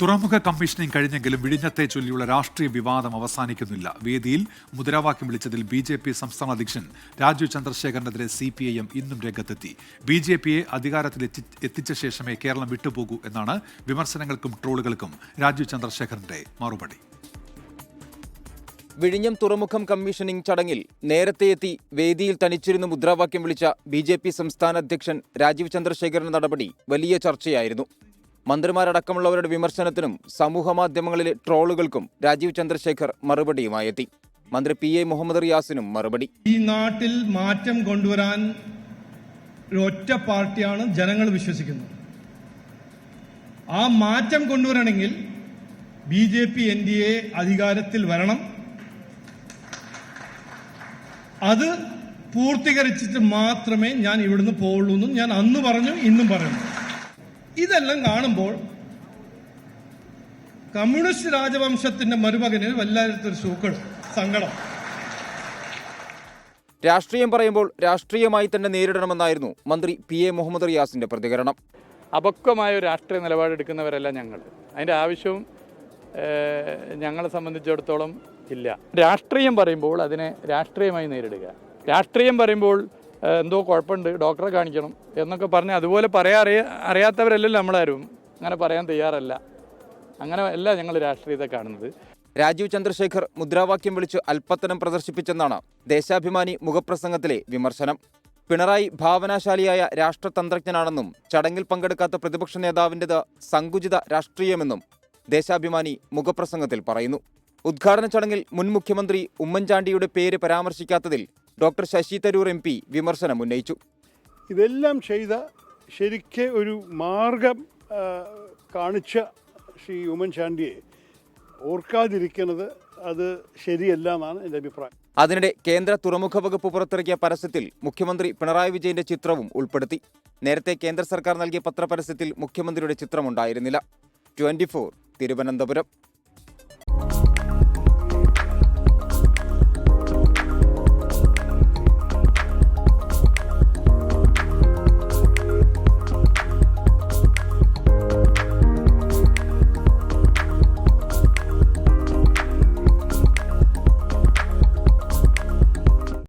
തുറമുഖ കമ്മീഷനിങ് കഴിഞ്ഞെങ്കിലും വിഴിഞ്ഞത്തെ ചൊല്ലിയുള്ള രാഷ്ട്രീയ വിവാദം അവസാനിക്കുന്നില്ല. വേദിയിൽ മുദ്രാവാക്യം വിളിച്ചതിൽ ബി ജെ പി സംസ്ഥാന അധ്യക്ഷൻ രാജു ചന്ദ്രശേഖരനെതിരെ സി പി ഐ എം ഇന്നും രംഗത്തെത്തി. ബി ജെ പിയെ അധികാരത്തിൽ എത്തിച്ച ശേഷമേ കേരളം വിട്ടുപോകൂ എന്നാണ് വിമർശനങ്ങൾക്കും ട്രോളുകൾക്കും രാജു ചന്ദ്രശേഖരന്റെ മറുപടി. വിഴിഞ്ഞം തുറമുഖം കമ്മീഷനിംഗ് ചടങ്ങിൽ നേരത്തെ എത്തി വേദിയിൽ തനിച്ചിരുന്ന് മുദ്രാവാക്യം വിളിച്ച ബി ജെ പി സംസ്ഥാന അധ്യക്ഷൻ രാജീവ് ചന്ദ്രശേഖരന്റെ നടപടി വലിയ ചർച്ചയായിരുന്നു. മന്ത്രിമാരടക്കമുള്ളവരുടെ വിമർശനത്തിനും സമൂഹമാധ്യമങ്ങളിലെ ട്രോളുകൾക്കും രാജീവ് ചന്ദ്രശേഖർ മറുപടിയുമായി എത്തി മന്ത്രി പി എ മുഹമ്മദ് റിയാസിനും മറുപടി. ഈ നാട്ടിൽ മാറ്റം കൊണ്ടുവരാൻ ഒറ്റ പാർട്ടിയാണ് ജനങ്ങൾ വിശ്വസിക്കുന്നത്. ആ മാറ്റം കൊണ്ടുവരണമെങ്കിൽ B J P N D A അധികാരത്തിൽ വരണം. അത് പൂർത്തീകരിച്ചിട്ട് മാത്രമേ ഞാൻ ഇവിടുന്ന് പോവുള്ളൂ എന്നും ഞാൻ അന്ന് പറഞ്ഞു ഇന്നും പറയുന്നു. ഇതെല്ലാം കാണുമ്പോൾ കമ്മ്യൂണിസ്റ്റ് രാജവംശത്തിന്റെ മരുമകന് വല്ലാത്തൊരു സൂക്കട് സങ്കടം. രാഷ്ട്രീയം പറയുമ്പോൾ രാഷ്ട്രീയമായി തന്നെ നേരിടണമെന്നായിരുന്നു മന്ത്രി പി എ മുഹമ്മദ് റിയാസിന്റെ പ്രതികരണം. അപക്വമായ ഒരു രാഷ്ട്രീയ നിലപാടെടുക്കുന്നവരല്ല ഞങ്ങൾ. അതിന്റെ ആവശ്യവും ഞങ്ങളെ സംബന്ധിച്ചിടത്തോളം ഇല്ല. രാഷ്ട്രീയം പറയുമ്പോൾ അതിനെ രാഷ്ട്രീയമായി നേരിടുക. രാഷ്ട്രീയം പറയുമ്പോൾ എന്തോ കുഴപ്പമുണ്ട്. ഡോക്ടറെ കാണിക്കണം എന്നൊക്കെ പറഞ്ഞ് അതുപോലെ പറയാൻ അറിയ അറിയാത്തവരല്ലല്ലോ നമ്മളാരും. അങ്ങനെ പറയാൻ തയ്യാറല്ല. അങ്ങനെ അല്ല ഞങ്ങൾ രാഷ്ട്രീയത്തെ കാണുന്നത്. രാജീവ് ചന്ദ്രശേഖർ മുദ്രാവാക്യം വിളിച്ച് അല്പത്തനം പ്രദർശിപ്പിച്ചെന്നാണ് ദേശാഭിമാനി മുഖപ്രസംഗത്തിലെ വിമർശനം. പിണറായി ഭാവനാശാലിയായ രാഷ്ട്രതന്ത്രജ്ഞനാണെന്നും ചടങ്ങിൽ പങ്കെടുക്കാത്ത പ്രതിപക്ഷ നേതാവിന്റെത് സങ്കുചിത രാഷ്ട്രീയമെന്നും ദേശാഭിമാനി മുഖപ്രസംഗത്തിൽ പറയുന്നു. ഉദ്ഘാടന ചടങ്ങിൽ മുൻ മുഖ്യമന്ത്രി ഉമ്മൻചാണ്ടിയുടെ പേര് പരാമർശിക്കാത്തതിൽ doctor Shashi Tharoor M P വിമർശനം ഉന്നയിച്ചു. ഇതെല്ലാം ചെയ്ത ശരിക്ക് ഒരു മാർഗം കാണിച്ച ശ്രീ ഉമ്മൻചാണ്ടിയെ ഓർക്കാതിരിക്കുന്നത് അത് ശരിയല്ല എന്നാണ് എന്റെ അഭിപ്രായം. അതിനിടെ കേന്ദ്ര തുറമുഖ വകുപ്പ് പുറത്തിറക്കിയ പരസ്യത്തിൽ മുഖ്യമന്ത്രി പിണറായി വിജയന്റെ ചിത്രവും ഉൾപ്പെടുത്തി. നേരത്തെ കേന്ദ്ര സർക്കാർ നൽകിയ പത്രപരസ്യത്തിൽ മുഖ്യമന്ത്രിയുടെ ചിത്രമുണ്ടായിരുന്നില്ല. ട്വന്റി തിരുവനന്തപുരം.